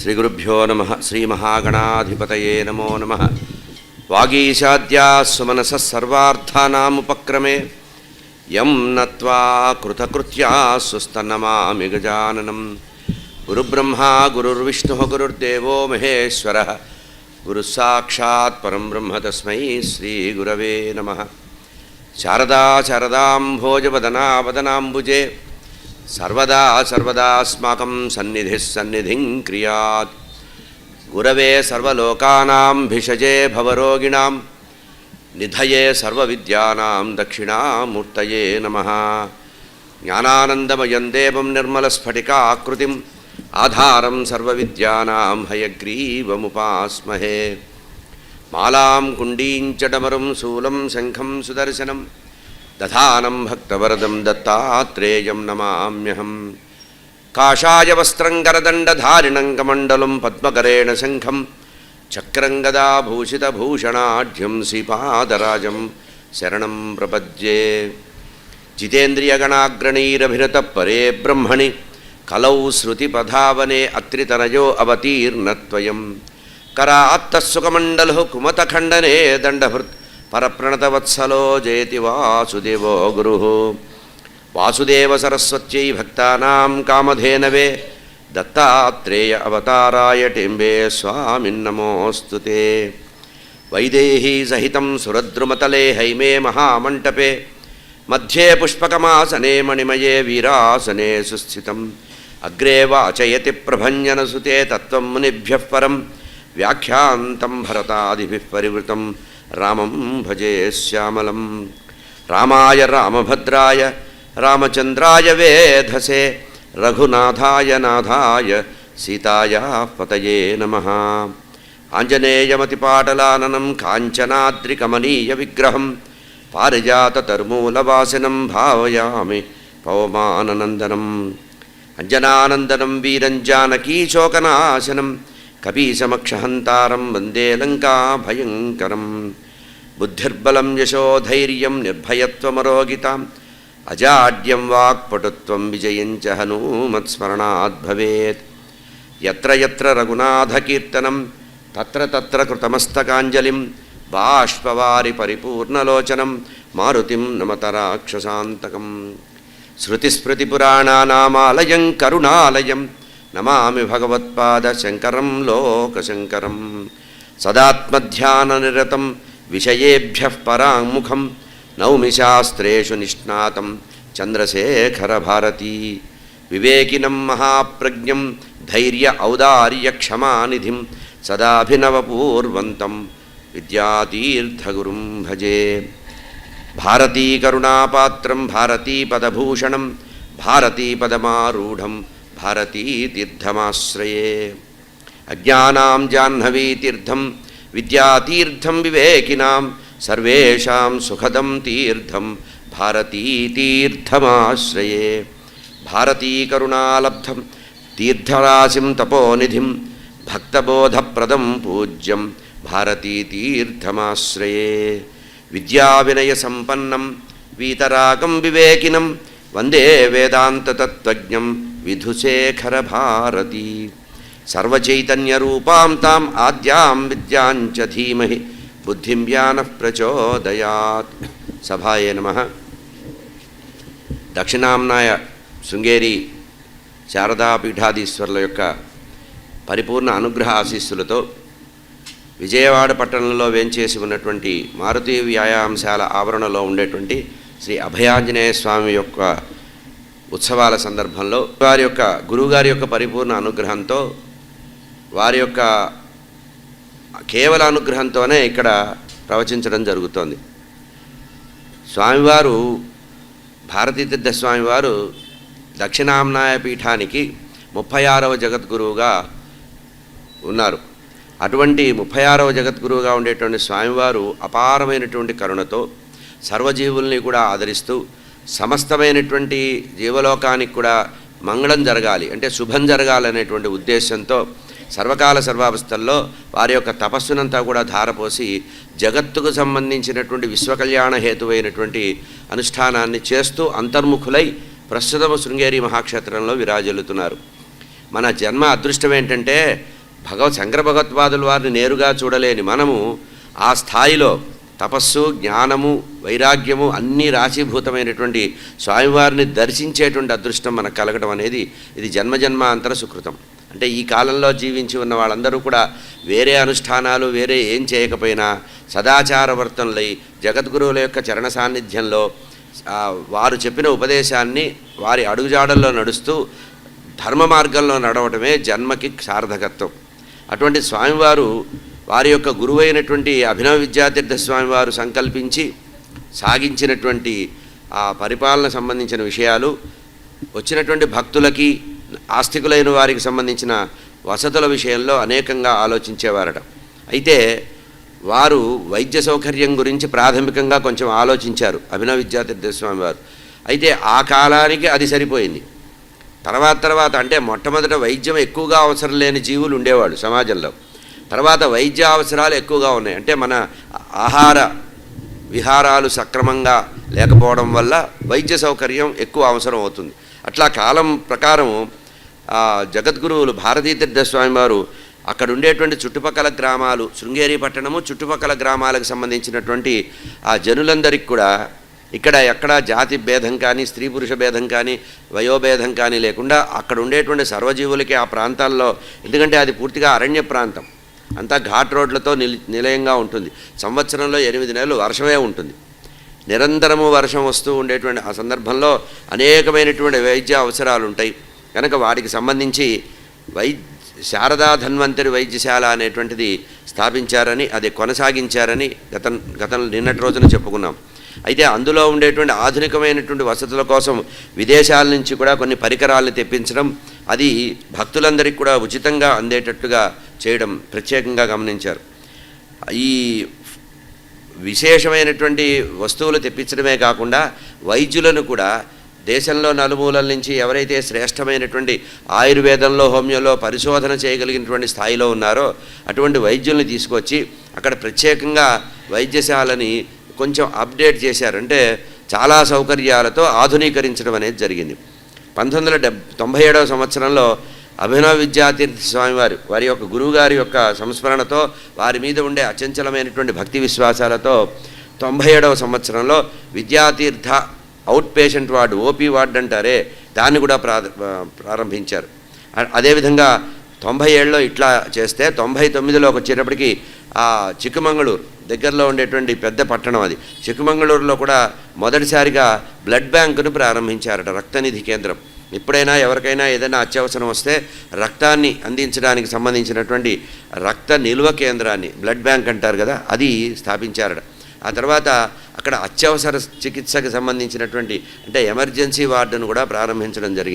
శ్రీగురుభ్యో నమ శ్రీమహాగణాధిపతయే నమో నమ. వాగీశాద్యా సుమనస సర్వార్థానాముపక్రమే. యం నత్వా కృతకృత్యా సుస్తన్నమామి గజాననం. గురుబ్రహ్మా గురుర్విష్ణు గురుర్దేవో మహేశ్వర. గురుసాక్షాత్ పరం బ్రహ్మ తస్మై శ్రీగురవే నమ. శారదా శారదాంభోజవదనావదనాంబుజే సర్వదా సర్వదాస్మాకం సన్నిధి సన్నిధిం క్రియాత్. గురవే సర్వలోకానాం భిషజే భవరోగిణాం. నిధయే సర్వవిద్యానాం దక్షిణామూర్తయే నమ. జ్ఞానానందమయం దేవం నిర్మలస్ఫటికాకృతిం ఆధారం సర్వవిద్యానాం హయగ్రీవముపాస్మహే. మాలాం కుండీంచడమరం శూలం శంఖం సుదర్శనం. దధానం భక్తవరదం దత్తాత్రేయం నమామ్యహం కాషాయ వస్త్రం కరదండధారిణం కమండలం పద్మకరేణ శంఖం చక్రం గదాభూషితభూషణాఢ్యం శ్రీపాదరాజం శరణం ప్రపద్యే జితేంద్రియగణాగ్రణీరభిరత పరే బ్రహ్మణి కలౌ శృతిపధావనే అత్రితనయో అవతీర్ణత్వయం కరాత్తసుకమండలు కుమతఖండనే దండభృత్ పరప్రణతవత్సలో జయతి వాసుదేవో గురు. వాసుదేవ సరస్వత్యై భక్తానాం కామధేనవే దత్తాత్రేయ అవతారాయ టింబే స్వామిన్నమోస్తు వైదేహీ సహితం సురద్రుమతలే హైమే మహామంటపే. మధ్యే పుష్పకమాసనే మణిమయే వీరాసనే సుస్థితం. అగ్రే వాచయతి ప్రభంజనసు తత్వం మునిభ్య పరం. వ్యాఖ్యాంతం భరతాదిభి పరివృతం. రామం భజే శ్యామలం. రామాయ రామభద్రాయ రామచంద్రాయ వేధసే రఘునాథాయ నాథాయ సీతాయా పతయే నమ. ఆంజనేయమతిపాటలాననం కాంచనాద్రికమనీయ విగ్రహం పారిజాతతర్మూలవాసినం భావయామి పవమాననందనం. అంజనానందనం వీరం జానకీశోకనాశనం కపీశమక్షహంతారం వందే లంకా భయంకరం. బుద్ధిర్బలం యశోధైర్యం నిర్భయత్వమరోగితాం. అజాడ్యం వాక్పటుత్వం విజయంచ హనూమత్స్మరణాద్భవేత్ ఎత్ర ఎత్ర రఘునాథకీర్తనం తత్ర తత్ర కృతమస్తకాంజలిం బాష్పవారి పరిపూర్ణలోచనం మారుతిం నమత రాక్షసాంతకం శృతిస్మృతిపురాణానామాలయం కరుణాలయం నమామి భగవత్పాద శంకరం లోకశంకరం. సదాత్మధ్యాననిరతం విషయేభ్య పరాముఖం నౌమి శాస్త్రేషు నిష్ణాతం చంద్రశేఖరభారతీ. వివేకినం మహాప్రజ్ఞం ధైర్య ఔదార్యక్షమానిధిం సదాభినవపూర్వంతం విద్యాతీర్థగురుం భజే. భారతీకరుణాపాత్రం భారతీపదభూషణం భారతీపదమారూఢం భారతీతీర్థమాశ్రయే అజ్ఞానాం జాహ్నవీతీర్థం విద్యాతీర్థం వివేకినాం సర్వేషాం సుఖదం తీర్థం భారతీతీర్థమాశ్రయే భారతీకరుణాలబ్ధం తీర్థరాశిం తపోనిధిం భక్తబోధప్రదం పూజ్యం భారతీతీర్థమాశ్రయే విద్యావినయసంపన్నం వీతరాగం వివేకినం వందే వేదాంతతత్వజ్ఞం విధుశేఖర భారతి సర్వచైతన్య సర్వచైతన్యరూపాం తాం ఆద్యాం విద్యాంచ ధీమహి బుద్ధిం వ్యాన ప్రచోదయాత్ సభాయే నమ దక్షిణాంనాయ శృంగేరి శారదాపీఠాధీశ్వరుల యొక్క పరిపూర్ణ అనుగ్రహ ఆశీస్సులతో విజయవాడ పట్టణంలో వేంచేసి ఉన్నటువంటి మారుతి వ్యాయామశాల ఆవరణలో ఉండేటువంటి శ్రీ అభయాంజనేయ స్వామి యొక్క ఉత్సవాల సందర్భంలో వారి యొక్క గురువుగారి యొక్క పరిపూర్ణ అనుగ్రహంతో వారి యొక్క కేవల అనుగ్రహంతోనే ఇక్కడ ప్రవచించడం జరుగుతోంది. స్వామివారు భారతీతీర్థ స్వామివారు దక్షిణాంనాయ పీఠానికి ముప్పై ఆరవ జగద్గురువుగా ఉన్నారు. అటువంటి ముప్పై ఆరవ జగద్గురువుగా ఉండేటువంటి స్వామివారు అపారమైనటువంటి కరుణతో సర్వజీవుల్ని కూడా ఆదరిస్తూ సమస్తమైనటువంటి జీవలోకానికి కూడా మంగళం జరగాలి అంటే శుభం జరగాలనేటువంటి ఉద్దేశంతో సర్వకాల సర్వావస్థల్లో వారి యొక్క తపస్సునంతా కూడా ధారపోసి జగత్తుకు సంబంధించినటువంటి విశ్వకళ్యాణ హేతువైనటువంటి అనుష్ఠానాన్ని చేస్తూ అంతర్ముఖులై ప్రస్తుతము శృంగేరి మహాక్షేత్రంలో విరాజిల్లుతున్నారు. మన జన్మ అదృష్టం ఏంటంటే భగవత్ శంకర భగవత్వాదులు వారిని నేరుగా చూడలేని మనము ఆ స్థాయిలో తపస్సు జ్ఞానము వైరాగ్యము అన్నీ రాశీభూతమైనటువంటి స్వామివారిని దర్శించేటువంటి అదృష్టం మనకు కలగడం అనేది ఇది జన్మజన్మాంతర సుకృతం. అంటే ఈ కాలంలో జీవించి ఉన్న వాళ్ళందరూ కూడా వేరే అనుష్ఠానాలు వేరే ఏం చేయకపోయినా సదాచారవర్తనలై జగద్గురువుల యొక్క చరణ సాన్నిధ్యంలో వారు చెప్పిన ఉపదేశాన్ని వారి అడుగుజాడల్లో నడుస్తూ ధర్మ మార్గంలో నడవటమే జన్మకి సార్థకత్వం. అటువంటి స్వామివారు వారి యొక్క గురువైనటువంటి అభినవ విద్యాతీర్థ స్వామివారు సంకల్పించి సాగించినటువంటి ఆ పరిపాలన సంబంధించిన విషయాలు వచ్చినటువంటి భక్తులకి ఆస్తికులైన వారికి సంబంధించిన వసతుల విషయంలో అనేకంగా ఆలోచించేవారట. అయితే వారు వైద్య సౌకర్యం గురించి ప్రాథమికంగా కొంచెం ఆలోచించారు అభినవ విద్యాతీర్థ స్వామి వారు. అయితే ఆ కాలానికి అది సరిపోయింది. తర్వాత తర్వాత అంటే మొట్టమొదట వైద్యం ఎక్కువగా అవసరం లేని జీవులు ఉండేవాళ్ళు సమాజంలో. తర్వాత వైద్య అవసరాలు ఎక్కువగా ఉన్నాయి. అంటే మన ఆహార విహారాలు సక్రమంగా లేకపోవడం వల్ల వైద్య సౌకర్యం ఎక్కువ అవసరం అవుతుంది. అట్లా కాలం ప్రకారం జగద్గురువులు భారతీతీర్థ స్వామి వారు అక్కడ ఉండేటువంటి చుట్టుపక్కల గ్రామాలు శృంగేరి పట్టణము చుట్టుపక్కల గ్రామాలకు సంబంధించినటువంటి ఆ జనులందరికీ కూడా ఇక్కడ ఎక్కడ జాతి భేదం కానీ స్త్రీ పురుష భేదం కానీ వయోభేదం కానీ లేకుండా అక్కడ ఉండేటువంటి సర్వజీవులకి ఆ ప్రాంతాల్లో ఎందుకంటే అది పూర్తిగా అరణ్య ప్రాంతం. అంతా ఘాట్ రోడ్లతో నిల్ నిలయంగా ఉంటుంది. సంవత్సరంలో ఎనిమిది నెలలు వర్షమే ఉంటుంది. నిరంతరము వర్షం వస్తూ ఉండేటువంటి ఆ సందర్భంలో అనేకమైనటువంటి వైద్య అవసరాలు ఉంటాయి కనుక వాటికి సంబంధించి వైద్య శారదా ధన్వంతరి వైద్యశాల అనేటువంటిది స్థాపించారని అది కొనసాగించారని గత గతం నిన్నటి రోజున చెప్పుకున్నాం. అయితే అందులో ఉండేటువంటి ఆధునికమైనటువంటి వసతుల కోసం విదేశాల నుంచి కూడా కొన్ని పరికరాలను తెప్పించడం అది భక్తులందరికీ కూడా ఉచితంగా అందేటట్టుగా చేయడం ప్రత్యేకంగా గమనించారు. ఈ విశేషమైనటువంటి వస్తువులు తెప్పించడమే కాకుండా వైద్యులను కూడా దేశంలో నలుమూలల నుంచి ఎవరైతే శ్రేష్టమైనటువంటి ఆయుర్వేదంలో హోమియోలో పరిశోధన చేయగలిగినటువంటి స్థాయిలో ఉన్నారో అటువంటి వైద్యుల్ని తీసుకొచ్చి అక్కడ ప్రత్యేకంగా వైద్యశాలని కొంచెం అప్డేట్ చేశారంటే చాలా సౌకర్యాలతో ఆధునీకరించడం అనేది జరిగింది. పంతొమ్మిది వందల డెబ్ తొంభై ఏడవ సంవత్సరంలో అభినవ విద్యాతీర్థ స్వామివారు వారి యొక్క గురువుగారి యొక్క సంస్మరణతో వారి మీద ఉండే అచంచలమైనటువంటి భక్తి విశ్వాసాలతో తొంభై ఏడవ సంవత్సరంలో Vidyatirtha out patient ward OP ward అంటారే దాన్ని కూడా ప్రారంభించారు. అదేవిధంగా తొంభై ఏళ్ళలో ఇట్లా చేస్తే తొంభై తొమ్మిదిలోకి వచ్చేటప్పటికి ఆ చిక్కమంగళూరు దగ్గరలో ఉండేటువంటి పెద్ద పట్టణం అది. చిక్కమంగళూరులో కూడా మొదటిసారిగా బ్లడ్ బ్యాంకును ప్రారంభించారట రక్తనిధి కేంద్రం. ఎప్పుడైనా ఎవరికైనా ఏదైనా అత్యవసరం వస్తే రక్తాన్ని అందించడానికి సంబంధించినటువంటి రక్త నిల్వ కేంద్రాన్ని బ్లడ్ బ్యాంక్ అంటారు కదా అది స్థాపించారట. ఆ తర్వాత అక్కడ అత్యవసర చికిత్సకు సంబంధించినటువంటి అంటే ఎమర్జెన్సీ వార్డును కూడా ప్రారంభించడం జరిగింది.